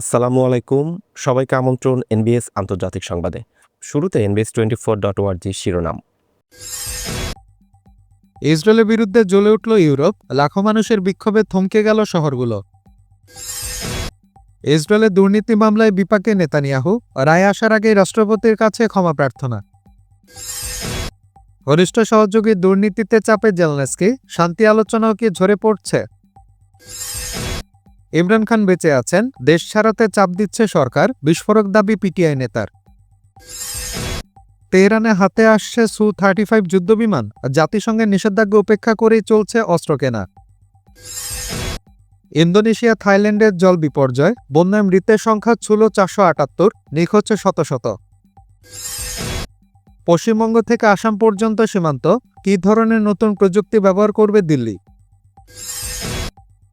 আসসালামু আলাইকুম। সবাইকে আমন্ত্রণ এনবিএস আন্তর্জাতিক সংবাদে। শুরুতে এনবিএস টোয়েন্টি ফোর ডট ওয়ার্জি শিরোনাম। ইসরায়েলের বিরুদ্ধে জ্বলে উঠল ইউরোপ। লাখো মানুষের বিক্ষোভে থমকে গেল শহরগুলো। ইসরায়েলের দুর্নীতি মামলায় বিপাকে নেতানিয়াহু। রায় আসার আগে রাষ্ট্রপতির কাছে ক্ষমা প্রার্থনা। ঘনিষ্ঠ সহযোগী দুর্নীতিতে চাপে জেলনেসকি। শান্তি আলোচনাও কি ঝরে পড়ছে? ইমরান খান বেঁচে আছেন, দেশ ছাড়াতে চাপ দিচ্ছে সরকার, বিস্ফোরক দাবি পিটিআই নেতার। তেহরানে হাতে আসছে সু থার্টি ফাইভ যুদ্ধবিমান জাতিসংঘের নিষেধাজ্ঞা উপেক্ষা করেই চলছে অস্ত্র কেনা। ইন্দোনেশিয়া থাইল্যান্ডের জল বিপর্যয়, বন্যায় মৃতের সংখ্যা ছিল চারশো আটাত্তর নিখোঁজ শত শত। পশ্চিমবঙ্গ থেকে আসাম পর্যন্ত সীমান্ত, কী ধরনের নতুন প্রযুক্তি ব্যবহার করবে দিল্লি?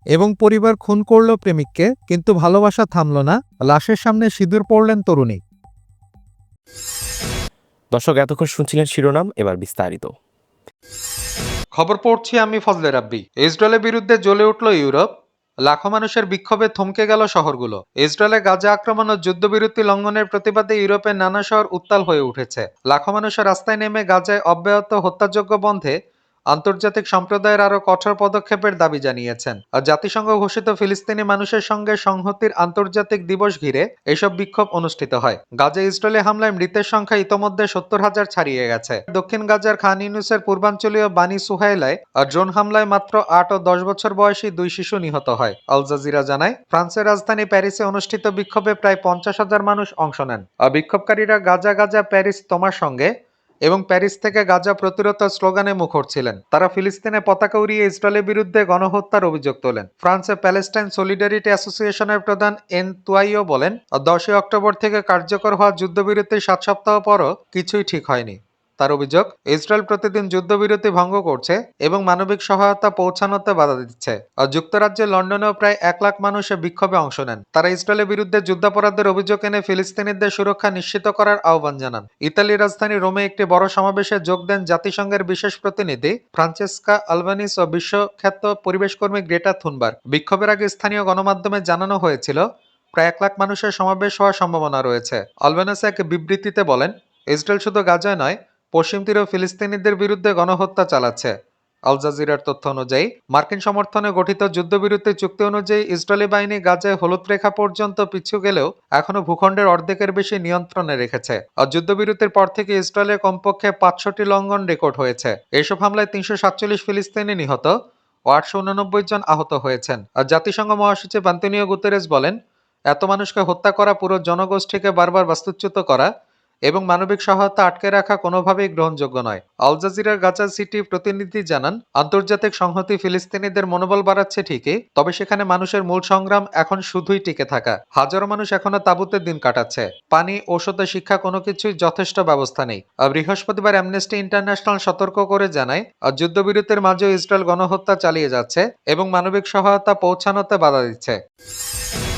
এবং পরিবার খুন করল প্রেমিককে কিন্তু ভালোবাসা থামল না। লাশের সামনে সিঁদুর পড়লেন তরুণী। দর্শক এতক্ষণ শুনছিলেন শিরোনাম এবার বিস্তারিত। খবর পড়ছি আমি ফজলে রাব্বি। ইসরায়েলের বিরুদ্ধে জ্বলে উঠল ইউরোপ। লাখো মানুষের বিক্ষোভে থমকে গেল শহরগুলো। ইসরায়েলে গাজা আক্রমণ ও যুদ্ধবিরতি লঙ্ঘনের প্রতিবাদে ইউরোপের নানা শহর উত্তাল হয়ে উঠেছে। লাখো মানুষের রাস্তায় নেমে গাজায় অব্যাহত হত্যাযোগ্য বন্ধে আন্তর্জাতিক সম্প্রদায়ের আরও কঠোর পদক্ষেপের দাবি জানিয়েছেন। আর জাতিসংঘ ঘোষিত ফিলিস্তিনি মানুষের সঙ্গে সংহতির আন্তর্জাতিক দিবস ঘিরে এসব বিক্ষোভ অনুষ্ঠিত হয়। গাজা ইসরায়েলি হামলায় মৃতের সংখ্যা ইতোমধ্যে সত্তর হাজার ছাড়িয়ে গেছে। দক্ষিণ গাজার খান ইউনুসের পূর্বাঞ্চলীয় বানি সুহাইলায় আর ড্রোন হামলায় মাত্র আট ও দশ বছর বয়সী দুই শিশু নিহত হয়। আল জাজিরা জানায়, ফ্রান্সের রাজধানী প্যারিসে অনুষ্ঠিত বিক্ষোভে প্রায় পঞ্চাশ হাজার মানুষ অংশ নেন। বিক্ষোভকারীরা গাজা গাজা প্যারিস তোমার সঙ্গে এবং প্যারিস থেকে গাজা প্রতিরোধ স্লোগানে মুখর ছিলেন। তারা ফিলিস্তিনে পতাকা উড়িয়ে ইসরায়েলের বিরুদ্ধে গণহত্যার অভিযোগ তোলেন। ফ্রান্সে প্যালেস্টাইন সলিডারিটি অ্যাসোসিয়েশনের প্রধান এন তুয়াইও বলেন, দশই অক্টোবর থেকে কার্যকর হওয়া যুদ্ধবিরতির সাত সপ্তাহ পরও কিছুই ঠিক হয়নি। তার অভিযোগ, ইসরায়েল প্রতিদিন যুদ্ধবিরতি ভঙ্গ করছে এবং মানবিক সহায়তা পৌঁছানোতে বাধা দিচ্ছে। আর যুক্তরাজ্যের লন্ডনেও প্রায় এক লাখ মানুষ বিক্ষোভে অংশ নেন। তারা ইসরায়েলের বিরুদ্ধে যুদ্ধাপরাধের অভিযোগ এনে ফিলিস্তিনিদের সুরক্ষা নিশ্চিত করার আহ্বান জানান। ইতালির রাজধানী রোমে একটি বড় সমাবেশে যোগ দেন জাতিসংঘের বিশেষ প্রতিনিধি ফ্রান্সেস্কা আলবানিস ও বিশ্বখ্যাত পরিবেশকর্মী গ্রেটা থুনবার্গ। বিক্ষোভের আগে স্থানীয় গণমাধ্যমে জানানো হয়েছিল, প্রায় এক লাখ মানুষের সমাবেশ হওয়ার সম্ভাবনা রয়েছে। আলবানাস এক বিবৃতিতে বলেন, ইসরায়েল শুধু গাজায় নয় পশ্চিম তীরে ফিলিস্তিনিদের বিরুদ্ধে গণহত্যা চালাচ্ছে। আল জাজিরার তথ্য অনুযায়ী, মার্কিন সমর্থনে গঠিত যুদ্ধবিরতি চুক্তি অনুযায়ী ইসরায়েলি বাহিনী গাজায় হলুদ রেখা পর্যন্ত পিছু গেলেও এখনও ভূখণ্ডের অর্ধেকের বেশি নিয়ন্ত্রণে রেখেছে। আর যুদ্ধবিরতির পর থেকে ইসরায়েলের কমপক্ষে পাঁচশোটি লঙ্ঘন রেকর্ড হয়েছে। এসব হামলায় তিনশো সাতচল্লিশ ফিলিস্তিনি নিহত ও আটশো উননব্বই জন আহত হয়েছেন। আর জাতিসংঘ মহাসচিব আন্তনিও গুতেরেস বলেন, এত মানুষকে হত্যা করা পুরো জনগোষ্ঠীকে বারবার বাস্তুচ্যুত করা এবং মানবিক সহায়তা আটকে রাখা কোনোভাবেই গ্রহণযোগ্য নয়। আল জাজিরার গাজা সিটি প্রতিনিধি জানান, আন্তর্জাতিক সংহতি ফিলিস্তিনিদের মনোবল বাড়াচ্ছে ঠিকই, তবে সেখানে মানুষের মূল সংগ্রাম এখন শুধুই টিকে থাকা। হাজারো মানুষ এখনও তাঁবুতে দিন কাটাচ্ছে। পানি, ঔষধ শিক্ষা কোনো কিছুই যথেষ্ট ব্যবস্থা নেই। বৃহস্পতিবার অ্যামনেস্টি ইন্টারন্যাশনাল সতর্ক করে জানায় আর যুদ্ধবিরতির মাঝেও ইসরায়েল গণহত্যা চালিয়ে যাচ্ছে এবং মানবিক সহায়তা পৌঁছানোতে বাধা দিচ্ছে।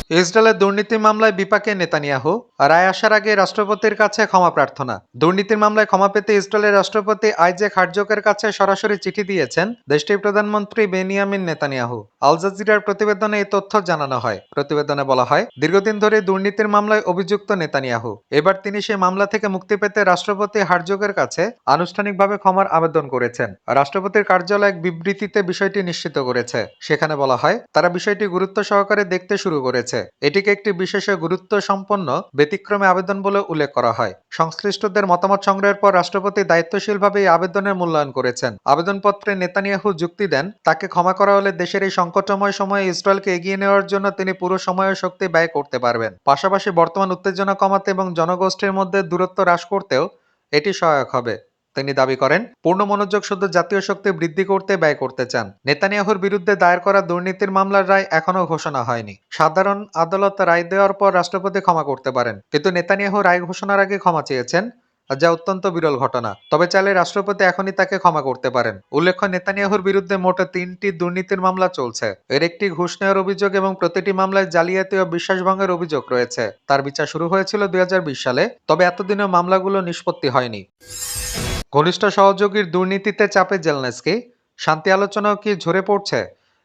ইসরায়েলের দুর্নীতি মামলায় বিপাকে নেতানিয়াহু। রায় আসার আগে রাষ্ট্রপতির কাছে ক্ষমা প্রার্থনা। দুর্নীতির মামলায় ক্ষমা পেতে ইসরায়েলের রাষ্ট্রপতি আইজেক হার্জকের কাছে সরাসরি চিঠি দিয়েছেন দেশটির প্রধানমন্ত্রী বেনিয়ামিন নেতানিয়াহু। আল জাজিরার প্রতিবেদনে এই তথ্য জানানো হয়। প্রতিবেদনে বলা হয়, দীর্ঘদিন ধরে দুর্নীতির মামলায় অভিযুক্ত নেতানিয়াহু। এবার তিনি সেই মামলা থেকে মুক্তি পেতে রাষ্ট্রপতি হার্জকের কাছে আনুষ্ঠানিকভাবে ক্ষমার আবেদন করেছেন। রাষ্ট্রপতির কার্যালয় এক বিবৃতিতে বিষয়টি নিশ্চিত করেছে। সেখানে বলা হয়, তারা বিষয়টি গুরুত্ব সহকারে দেখতে শুরু করেছে। এটিকে একটি বিশেষ গুরুত্ব সম্পন্ন ব্যতিক্রমে আবেদন বলে উল্লেখ করা হয়। সংশ্লিষ্টদের মতামত সংগ্রহের পর রাষ্ট্রপতি দায়িত্বশীলভাবে এই আবেদনের মূল্যায়ন করেছেন। আবেদনপত্রে নেতানিয়াহু যুক্তি দেন, তাকে ক্ষমা করা হলে দেশের এই সংকটময় সময়ে ইসরায়েলকে এগিয়ে নেওয়ার জন্য তিনি পুরো সময় শক্তি ব্যয় করতে পারবেন। পাশাপাশি বর্তমান উত্তেজনা কমাতে এবং জনগোষ্ঠীর মধ্যে দূরত্ব হ্রাস করতেও এটি সহায়ক হবে। তিনি দাবি করেন, পূর্ণ মনোযোগ শুধু জাতীয় শক্তি বৃদ্ধি করতে ব্যয় করতে চান। নেতানিয়াহুর বিরুদ্ধে দায়ের করা দুর্নীতির মামলার রায় এখনও ঘোষণা হয়নি। সাধারণ আদালত রায় দেওয়ার পর রাষ্ট্রপতি ক্ষমা করতে পারেন, কিন্তু নেতানিয়াহু রায় ঘোষণার আগে ক্ষমা চেয়েছেন, যা অত্যন্ত বিরল ঘটনা। তবে চাইলে রাষ্ট্রপতি এখনই তাকে ক্ষমা করতে পারেন। উল্লেখ্য, নেতানিয়াহুর বিরুদ্ধে মোট তিনটি দুর্নীতির মামলা চলছে। এর একটি ঘুষ নেওয়ার অভিযোগ এবং প্রতিটি মামলায় জালিয়াতি ও বিশ্বাসভঙ্গের অভিযোগ রয়েছে। তার বিচার শুরু হয়েছিল দুই হাজার বিশ সালে, তবে এতদিনেও মামলাগুলো নিষ্পত্তি হয়নি। ঘনিষ্ঠ সহযোগীর দুর্নীতিতে চাপে জেলনেসকি। শান্তি আলোচনাও কি ঝরে পড়ছে?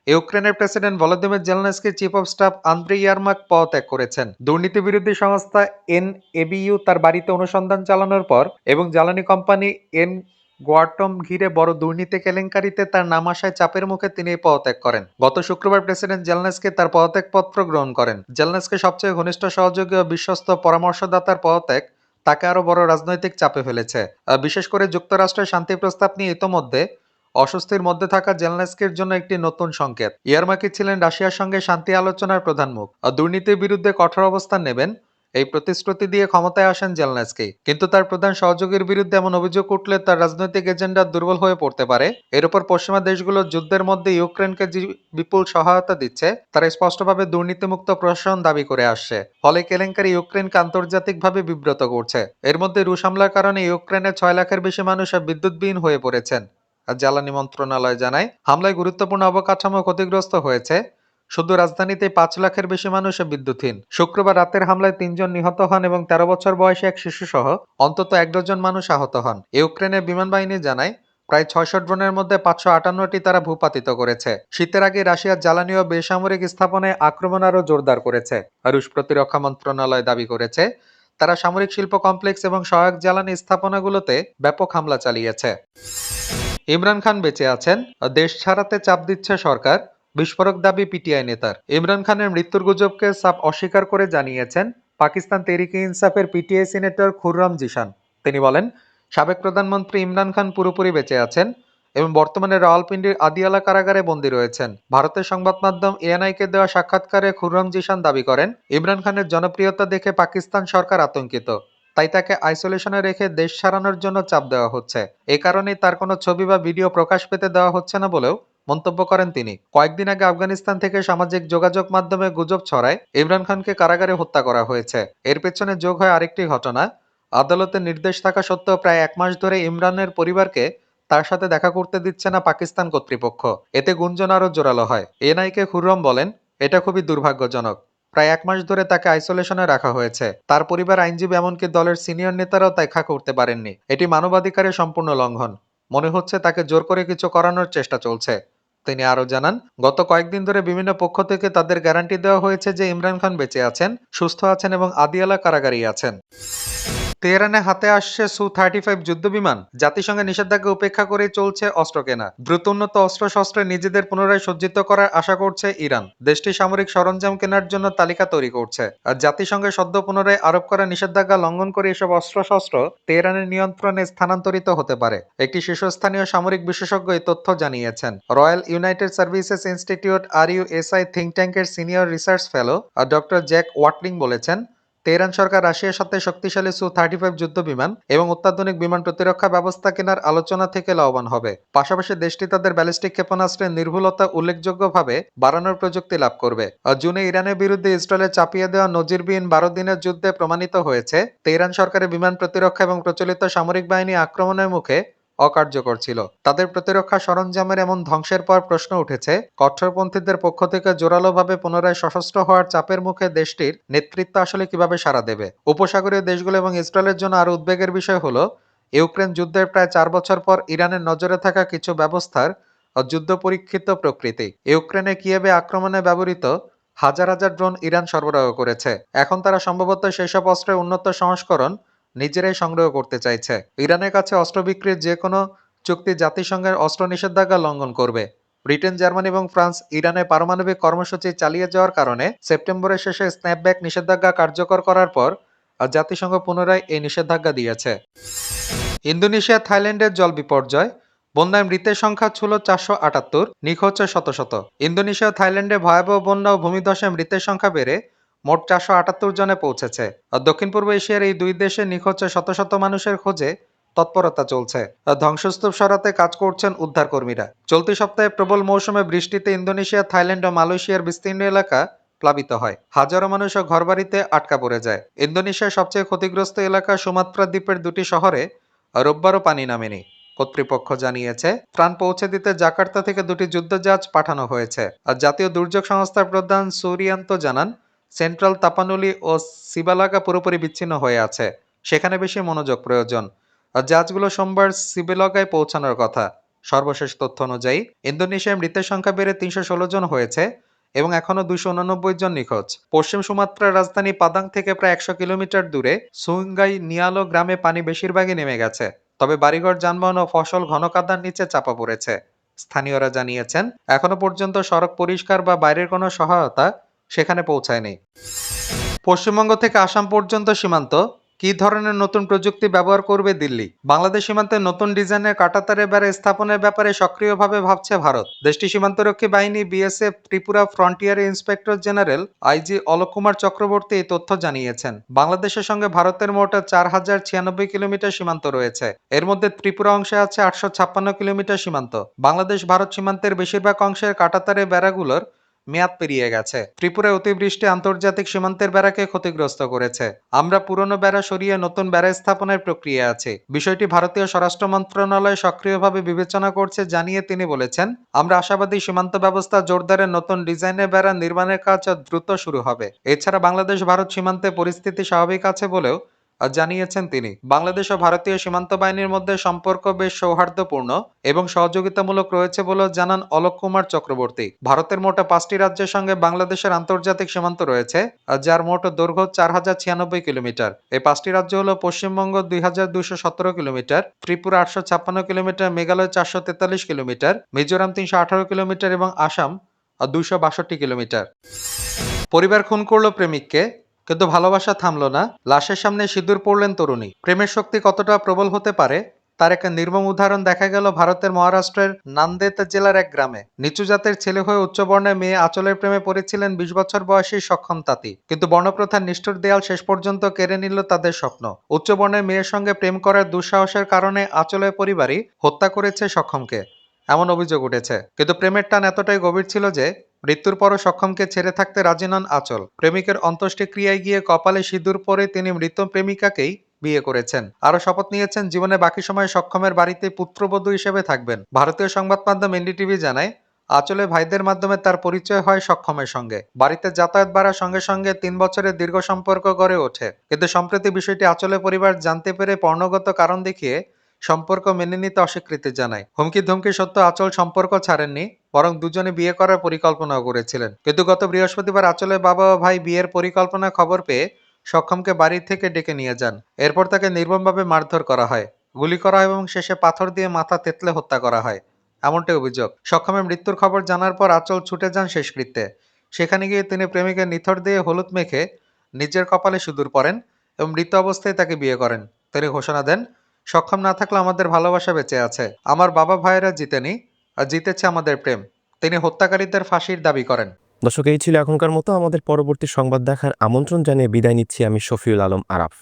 ইউক্রেনের president Volodymyr Zelensky chief of staff Andriy Yermak পদত্যাগ করেছেন। দুর্নীতি বিরোধী সংস্থা এন এবিইউ তার বাড়িতে অনুসন্ধান চালানোর পর এবং জ্বালানি কোম্পানি এন গোয়াটম ঘিরে বড় দুর্নীতি কেলেঙ্কারিতে তার নাম আসায় চাপের মুখে তিনি পদত্যাগ করেন। গত শুক্রবার প্রেসিডেন্ট জেলনেস্কি তার পদত্যাগপত্র গ্রহণ করেন। জেলনেস্কি সবচেয়ে ঘনিষ্ঠ সহযোগী ও বিশ্বস্ত পরামর্শদাতার পদত্যাগ তাকে আরও বড় রাজনৈতিক চাপে ফেলেছে। বিশেষ করে যুক্তরাষ্ট্রের শান্তি প্রস্তাব নিয়ে ইতোমধ্যে অস্বস্তির মধ্যে থাকা জেলনেস্কের জন্য একটি নতুন সংকেত। ইয়ারমাকি ছিলেন রাশিয়ার সঙ্গে শান্তি আলোচনার প্রধান মুখ। দুর্নীতির বিরুদ্ধে কঠোর অবস্থান নেবেন এই প্রতিশ্রুতি দিয়ে ক্ষমতায় আসেন জেলনেস্কি। কিন্তু তার প্রধান সহযোগীর বিরুদ্ধে এমন অভিযোগ উঠলে তার রাজনৈতিক এজেন্ডা দুর্বল হয়ে পড়তে পারে। এর উপর পশ্চিমা দেশগুলো যুদ্ধের মধ্যে ইউক্রেনকে যে বিপুল সহায়তা দিচ্ছে, তারা স্পষ্টভাবে দুর্নীতিমুক্ত প্রশাসন দাবি করে আসছে। ফলে কেলেঙ্কারি ইউক্রেনকে আন্তর্জাতিকভাবে বিব্রত করছে। এর মধ্যে রুশ হামলার কারণে ইউক্রেনে ছয় লাখের বেশি মানুষ বিদ্যুৎবিহীন হয়ে পড়েছেন। জ্বালানি মন্ত্রণালয় জানায়, হামলায় গুরুত্বপূর্ণ অবকাঠামো ক্ষতিগ্রস্ত হয়েছে। শুধু রাজধানীতে পাঁচ লাখের বেশি মানুষ বিদ্যুৎহীন। শুক্রবার রাতের হামলায় তিনজন নিহত হন এবং তেরো বছর বয়সী এক শিশু সহ অন্তত এক ডজন মানুষ আহত হন। ইউক্রেনের বিমান বাহিনী জানায়, প্রায় ছয়শো ড্রোনের মধ্যে পাঁচশো আটান্নটি তারা ভূপাতিত করেছে। শীতের আগে রাশিয়ার জ্বালানি ও বেসামরিক স্থাপনায় আক্রমণ আরও জোরদার করেছে। রুশ প্রতিরক্ষা মন্ত্রণালয় দাবি করেছে, তারা সামরিক শিল্প কমপ্লেক্স এবং সহায়ক জ্বালানি স্থাপনাগুলোতে ব্যাপক হামলা চালিয়েছে। ইমরান খান বেঁচে আছেন। দেশ ছাড়াতে চাপ দিচ্ছে সরকার। বিস্ফোরক দাবি পিটিআই নেতার। ইমরান খানের মৃত্যুর গুজবকে সাপ অস্বীকার করে জানিয়েছেন পাকিস্তান তেরিকে ইনসাফের পিটিআই সিনেটর খুররাম জিশান। তিনি বলেন, সাবেক প্রধানমন্ত্রী ইমরান খান পুরোপুরি বেঁচে আছেন এবং বর্তমানে রাওয়ালপিন্ডির আদিয়ালা কারাগারে বন্দী রয়েছেন। ভারতের সংবাদ মাধ্যম এএনআইকে দেওয়া সাক্ষাৎকারে খুররাম জিশান দাবি করেন, ইমরান খানের জনপ্রিয়তা দেখে পাকিস্তান সরকার আতঙ্কিত। তাই তাকে আইসোলেশনে রেখে দেশ ছাড়ানোর জন্য চাপ দেওয়া হচ্ছে। এ কারণেই তার কোনো ছবি বা ভিডিও প্রকাশ পেতে দেওয়া হচ্ছে না বলেও মন্তব্য করেন তিনি। কয়েকদিন আগে আফগানিস্তান থেকে সামাজিক যোগাযোগ মাধ্যমে গুজব ছড়ায় ইমরান খানকে কারাগারে হত্যা করা হয়েছে। এর পেছনে যোগ হয় আরেকটি ঘটনা। আদালতের নির্দেশ থাকা সত্ত্বেও প্রায় এক মাস ধরে ইমরানের পরিবারকে তার সাথে দেখা করতে দিচ্ছে না পাকিস্তান কর্তৃপক্ষ। এতে গুঞ্জন আরও জোরালো হয়। এনআইকে খুররম বলেন, এটা খুবই দুর্ভাগ্যজনক। প্রায় এক মাস ধরে তাকে আইসোলেশনে রাখা হয়েছে। তার পরিবার আইনজীবী এমনকি দলের সিনিয়র নেতারাও দেখা করতে পারেননি। এটি মানবাধিকারের সম্পূর্ণ লঙ্ঘন। মনে হচ্ছে তাকে জোর করে কিছু করানোর চেষ্টা চলছে। তিনি আরও জানান, গত কয়েকদিন ধরে বিভিন্ন পক্ষ থেকে তাদের গ্যারান্টি দেওয়া হয়েছে যে ইমরান খান বেঁচে আছেন, সুস্থ আছেন এবং আদিয়ালা কারাগারি আছেন। তেহরানে হাতে আসছে সু থার্টি ফাইভ যুদ্ধ বিমান জাতিসংঘের নিষেধাজ্ঞা উপেক্ষা করে চলছে অস্ত্র কেনা। দ্রুত উন্নত অস্ত্র শস্ত্রে নিজেদের পুনরায় সজ্জিত করার আশা করছে ইরান। দেশটি সামরিক সরঞ্জাম কেনার জন্য তালিকা তৈরি করছে। আর জাতিসংঘের সদ্য পুনরায় আরোপ করা নিষেধাজ্ঞা লঙ্ঘন করে এসব অস্ত্র শস্ত্র তেহরানের নিয়ন্ত্রণে স্থানান্তরিত হতে পারে। একটি শীর্ষস্থানীয় সামরিক বিশেষজ্ঞ এই তথ্য জানিয়েছেন। রয়্যাল ইউনাইটেড সার্ভিসেস ইনস্টিটিউট, আর ইউএসআই থিঙ্ক ট্যাঙ্কের senior research fellow doctor Jack Watling বলেছেন তেহরান সরকার রাশিয়ার সাথে শক্তিশালী সু থার্টি ফাইভ যুদ্ধ বিমান এবং অত্যাধুনিক বিমান প্রতিরক্ষা ব্যবস্থা কেনার আলোচনা থেকে লাভবান হবে। পাশাপাশি দেশটি তাদের ব্যালিস্টিক ক্ষেপণাস্ত্রের নির্ভুলতা উল্লেখযোগ্যভাবে বাড়ানোর প্রযুক্তি লাভ করবে। জুনে ইরানের বিরুদ্ধে ইসরায়েলে চাপিয়ে দেওয়া নজিরবিহীন বারো দিনের যুদ্ধে প্রমাণিত হয়েছে, তেহরান সরকারের বিমান প্রতিরক্ষা এবং প্রচলিত সামরিক বাহিনী আক্রমণের মুখে অকার্যকর ছিল। তাদের প্রতিরক্ষা সরঞ্জামের এমন ধ্বংসের পর প্রশ্ন উঠেছে, কঠোরপন্থীদের পক্ষ থেকে জোরালোভাবে পুনরায় সশস্ত্র হওয়ার চাপের মুখে দেশটির নেতৃত্ব আসলে কীভাবে সাড়া দেবে? উপসাগরীয় দেশগুলো এবং ইসরায়েলের জন্য আরও উদ্বেগের বিষয় হলো, ইউক্রেন যুদ্ধের প্রায় চার বছর পর ইরানের নজরে থাকা কিছু ব্যবস্থার যুদ্ধ পরীক্ষিত প্রকৃতি। ইউক্রেনে কিয়েবে আক্রমণে ব্যবহৃত হাজার হাজার ড্রোন ইরান সরবরাহ করেছে। এখন তারা সম্ভবত সেসব অস্ত্রের উন্নত সংস্করণ নিজেরাই সংগ্রহ করতে চাইছে। ইরানের কাছে অস্ত্র বিক্রির যে কোনো চুক্তি জাতিসংঘের অস্ত্র নিষেধাজ্ঞা লঙ্ঘন করবে। ব্রিটেন, জার্মানি এবং ফ্রান্স ইরানে পারমাণবিক কর্মসূচি চালিয়ে যাওয়ার কারণে সেপ্টেম্বরের শেষে স্ন্যাপব্যাক নিষেধাজ্ঞা কার্যকর করার পর জাতিসংঘ পুনরায় এই নিষেধাজ্ঞা দিয়েছে। ইন্দোনেশিয়া, থাইল্যান্ডের জল বিপর্যয়, বন্যায় মৃতের সংখ্যা ছিল চারশো আটাত্তর, নিখোঁজ শত শত। ইন্দোনেশিয়া, থাইল্যান্ডে ভয়াবহ বন্যা ও ভূমিধসে মৃতের সংখ্যা বেড়ে মোট চারশো আটাত্তর জনে পৌঁছেছে। দক্ষিণ পূর্ব এশিয়ার এই দুই দেশে নিখোঁজ শত শত মানুষের খোঁজে তৎপরতা চলছে। ধ্বংসস্তূপ সরাতে কাজ করছেন উদ্ধারকর্মীরা। চলতি সপ্তাহে প্রবল মৌসুমে বৃষ্টিতে ইন্দোনেশিয়া, থাইল্যান্ড ও মালয়েশিয়ার বিস্তীর্ণ এলাকা প্লাবিত হয়। হাজারো মানুষ ঘরবাড়িতে আটকা পড়ে যায়। ইন্দোনেশিয়ার সবচেয়ে ক্ষতিগ্রস্ত এলাকা সুমাত্রা দ্বীপের দুটি শহরে রোববারও পানি নামেনি। কর্তৃপক্ষ জানিয়েছে, ত্রাণ পৌঁছে দিতে জাকার্তা থেকে দুটি যুদ্ধ যুদ্ধজাহাজ পাঠানো হয়েছে। আর জাতীয় দুর্যোগ সংস্থার প্রধান সুরিয়ান্ত জানান সেন্ট্রাল তাপানুলি ও সিবালাগা পুরোপুরি বিচ্ছিন্ন হয়ে আছে। সেখানে বেশি মনোযোগ প্রয়োজন। আর জাহাজগুলো সোমবার সিবেলগায় পৌঁছানোর কথা। সর্বশেষ তথ্য অনুযায়ী, ইন্দোনেশিয়ায় মৃতের সংখ্যা বেড়ে তিনশো ষোলো জন হয়েছে এবং এখনও দুশো উননব্বই জন নিখোঁজ। পশ্চিম সুমাত্রার রাজধানী পাদাং থেকে প্রায় একশো কিলোমিটার দূরে সুঙ্গাই নিয়ালো গ্রামে পানি বেশিরভাগই নেমে গেছে। তবে বাড়িঘর, যানবাহন ও ফসল ঘন কাদার নিচে চাপা পড়েছে। স্থানীয়রা জানিয়েছেন এখনও পর্যন্ত সড়ক পরিষ্কার বা বাইরের কোনো সহায়তা সেখানে পৌঁছায়নি। পশ্চিমবঙ্গ থেকে আসাম পর্যন্ত সীমান্ত, কী ধরনের নতুন প্রযুক্তি ব্যবহার করবে দিল্লি? বাংলাদেশ সীমান্তে নতুন ডিজাইনের কাটাতারে বেড়া স্থাপনের ব্যাপারে সক্রিয়ভাবে ভাবছে ভারত। দেশটি সীমান্তরক্ষী বাহিনী, BSF, Tripura frontier inspector general IG Alok Kumar Chakraborty এই তথ্য জানিয়েছেন। বাংলাদেশের সঙ্গে ভারতের মোট চার হাজার ছিয়ানব্বই কিলোমিটার সীমান্ত রয়েছে। এর মধ্যে ত্রিপুরা অংশে আছে আটশো ছাপ্পান্ন কিলোমিটার সীমান্ত। বাংলাদেশ ভারত সীমান্তের বেশিরভাগ অংশের কাটাতারে বেড়াগুলোর মেয়াদ পেরিয়ে গেছে। ত্রিপুরায় অতিবৃষ্টি আন্তর্জাতিক সীমান্তের বেড়াকে ক্ষতিগ্রস্ত করেছে। আমরা পুরনো বেড়া সরিয়ে নতুন বেড়া স্থাপনের প্রক্রিয়া আছে। বিষয়টি ভারতীয় স্বরাষ্ট্র মন্ত্রণালয় সক্রিয়ভাবে বিবেচনা করছে জানিয়ে তিনি বলেছেন, আমরা আশাবাদী সীমান্ত ব্যবস্থা জোরদারের নতুন ডিজাইনের বেড়া নির্মাণের কাজ দ্রুত শুরু হবে। এছাড়া বাংলাদেশ ভারত সীমান্তে পরিস্থিতি স্বাভাবিক আছে বলেও জানিয়েছেন তিনি। বাংলাদেশ ও ভারতীয় সীমান্ত বাহিনীর মধ্যে সম্পর্ক বেশ সৌহার্দ্যপূর্ণ এবং সহযোগিতামূলক রয়েছে বলেও জানান অলোক কুমার চক্রবর্তী। ভারতের মোট পাঁচটি রাজ্যের সঙ্গে বাংলাদেশের আন্তর্জাতিক সীমান্ত রয়েছে যার মোট দৈর্ঘ্য চার হাজার ছিয়ানব্বই কিলোমিটার। এই পাঁচটি রাজ্য হল পশ্চিমবঙ্গ দুই হাজার দুইশো সতেরো কিলোমিটার, ত্রিপুরা আটশো ছাপ্পান্ন কিলোমিটার, মেঘালয় চারশো তেতাল্লিশ কিলোমিটার, মিজোরাম তিনশো আঠারো কিলোমিটার এবং আসাম দুইশো বাষট্টি কিলোমিটার। পরিবার খুন করল প্রেমিককে কিন্তু ভালোবাসা থামলো না। লাশের সামনে সিঁদুর পড়লেন তরুণী। প্রেমের শক্তি কতটা প্রবল হতে পারে, তার একটা নির্মম উদাহরণ দেখা গেল ভারতের মহারাষ্ট্রের নান্দেদ জেলার এক গ্রামে। নিচু জাতের ছেলে হয়ে উচ্চবর্ণের মেয়ে আচলের প্রেমে পড়েছিলেন বিশ বছর বয়সী সক্ষম তাঁতি। কিন্তু বর্ণপ্রথার নিষ্ঠুর দেয়াল শেষ পর্যন্ত কেড়ে নিল তাদের স্বপ্ন। উচ্চবর্ণের মেয়ের সঙ্গে প্রেম করার দুঃসাহসের কারণে আচলের পরিবারই হত্যা করেছে সক্ষমকে। এমন অভিযোগ উঠেছে। কিন্তু প্রেমের টান এতটাই গভীর ছিল যে মৃত্যুর পরও সক্ষমকে ছেড়ে থাকতে রাজি নন আচল। প্রেমিকের অন্ত্যেষ্টিক্রিয়ায় গিয়ে কপালে সিঁদুর পরে তিনি মৃত প্রেমিকাকেই বিয়ে করেছেন। আরও শপথ নিয়েছেন, জীবনে বাকি সময় সক্ষমের বাড়িতে পুত্রবধূ হিসেবে থাকবেন। ভারতীয় সংবাদ মাধ্যম এনডিটিভি জানায়, আচলে ভাইদের মাধ্যমে তার পরিচয় হয় সক্ষমের সঙ্গে। বাড়িতে যাতায়াত বাড়ার সঙ্গে সঙ্গে তিন বছরের দীর্ঘ সম্পর্ক গড়ে ওঠে। কিন্তু সম্প্রতি বিষয়টি আচলে পরিবার জানতে পেরে পর্ণগত কারণ দেখিয়ে সম্পর্ক মেনে নিতে অস্বীকৃতি জানায়। হুমকি ধমকি সত্য আচল সম্পর্ক ছাড়েননি, বরং দুজনে বিয়ে করার পরিকল্পনাও করেছিলেন। কিন্তু গত বৃহস্পতিবার আচলের বাবা ও ভাই বিয়ের পরিকল্পনা খবর পেয়ে সক্ষমকে বাড়ি থেকে ডেকে নিয়ে যান। এরপর তাকে নির্মমভাবে মারধর করা হয়, গুলি করা হয় এবং শেষে পাথর দিয়ে মাথা তেতলে হত্যা করা হয় এমনটাই অভিযোগ। সক্ষমের মৃত্যুর খবর জানার পর আচল ছুটে যান শেষকৃত্যে সেখানে গিয়ে তিনি প্রেমিকের নিথর দিয়ে হলুদ মেখে নিজের কপালে সিঁদুর পরেন এবং মৃত অবস্থায় তাকে বিয়ে করেন। তিনি ঘোষণা দেন সক্ষম না থাকলে আমাদের ভালোবাসা বেঁচে আছে। আমার বাবা ভাইয়েরা জিতেনি, আর জিতেছে আমাদের প্রেম। তিনি হত্যাকারীদের ফাঁসির দাবি করেন। দর্শক, এই ছিল এখনকার মতো। আমাদের পরবর্তী সংবাদ দেখার আমন্ত্রণ জানিয়ে বিদায় নিচ্ছি আমি শফিউল আলম আরাফ।